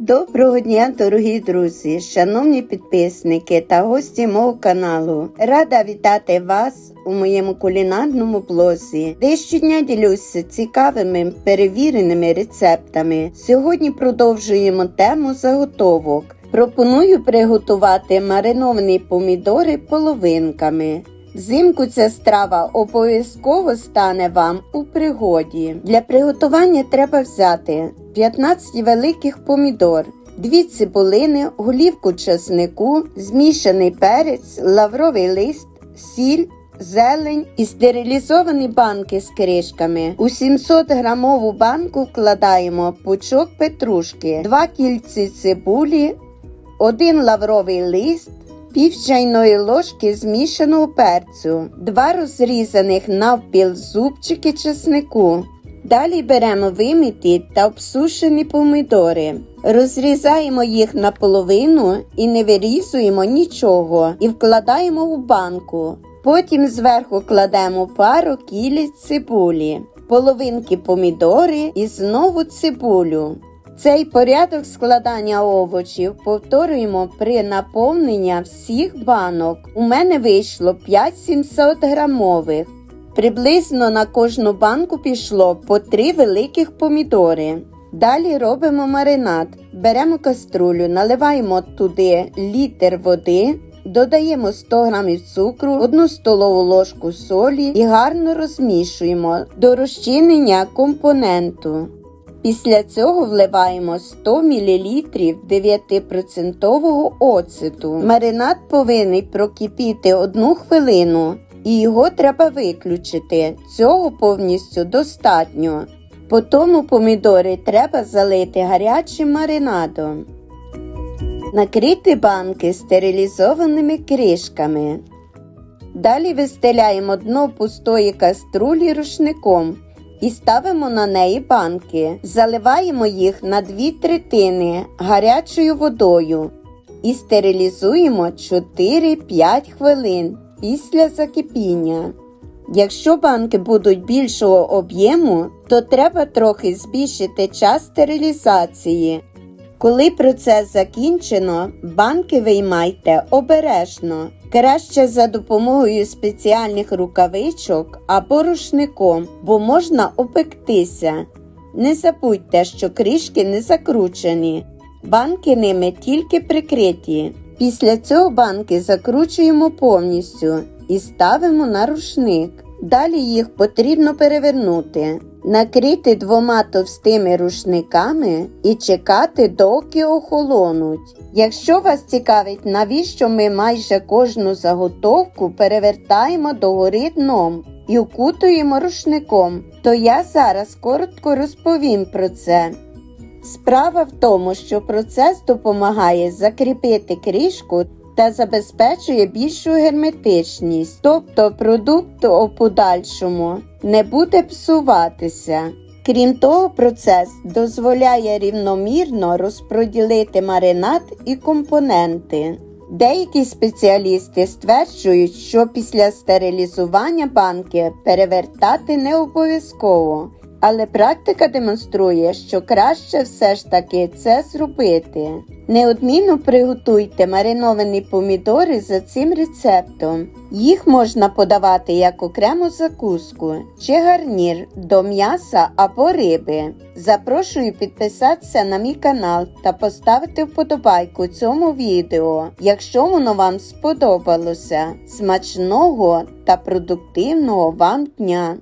Доброго дня, дорогі друзі, шановні підписники та гості мого каналу. Рада вітати вас у моєму кулінарному блозі, де щодня ділюся цікавими перевіреними рецептами. Сьогодні продовжуємо тему заготовок. Пропоную приготувати мариновані помідори половинками. Взимку ця страва обов'язково стане вам у пригоді. Для приготування треба взяти 15 великих помідор, 2 цибулини, голівку чеснику, змішаний перець, лавровий лист, сіль. Зелень і стерилізовані банки з кришками. У 700 грамову банку вкладаємо пучок петрушки, 2 кільці цибулі, один лавровий лист, пів чайної ложки змішаного перцю, два розрізаних навпіл зубчики чеснику. Далі беремо виміті та обсушені помідори. Розрізаємо їх наполовину і не вирізуємо нічого і вкладаємо у банку. Потім зверху кладемо пару кілець цибулі, половинки помідори і знову цибулю. Цей порядок складання овочів повторюємо при наповненні всіх банок. У мене вийшло 5 700 грамових. Приблизно на кожну банку пішло по 3 великих помідори. Далі робимо маринад. Беремо каструлю, наливаємо туди літр води, додаємо 100 г цукру, 1 столову ложку солі і гарно розмішуємо до розчинення компоненту. Після цього вливаємо 100 мл 9% оцету. Маринад повинен прокипіти одну хвилину і його треба виключити. Цього повністю достатньо. По тому помідори треба залити гарячим маринадом. Накрити банки стерилізованими кришками. Далі вистеляємо дно пустої каструлі рушником і ставимо на неї банки. Заливаємо їх на дві третини гарячою водою і стерилізуємо 4-5 хвилин після закипіння. Якщо банки будуть більшого об'єму, то треба трохи збільшити час стерилізації. Коли процес закінчено, банки виймайте обережно, краще за допомогою спеціальних рукавичок або рушником, бо можна опектися. Не забудьте, що кришки не закручені, банки ними тільки прикриті. Після цього банки закручуємо повністю і ставимо на рушник. Далі їх потрібно перевернути, накрити двома товстими рушниками і чекати, доки охолонуть. Якщо вас цікавить, навіщо ми майже кожну заготовку перевертаємо догори дном і укутуємо рушником, то я зараз коротко розповім про це. Справа в тому, що процес допомагає закріпити кришку та забезпечує більшу герметичність, тобто продукт у подальшому не буде псуватися. Крім того, процес дозволяє рівномірно розподілити маринад і компоненти. Деякі спеціалісти стверджують, що після стерилізування банки перевертати не обов'язково, але практика демонструє, що краще все ж таки це зробити. Неодмінно приготуйте мариновані помідори за цим рецептом. Їх можна подавати як окрему закуску чи гарнір до м'яса або риби. Запрошую підписатися на мій канал та поставити вподобайку цьому відео, якщо воно вам сподобалося. Смачного та продуктивного вам дня!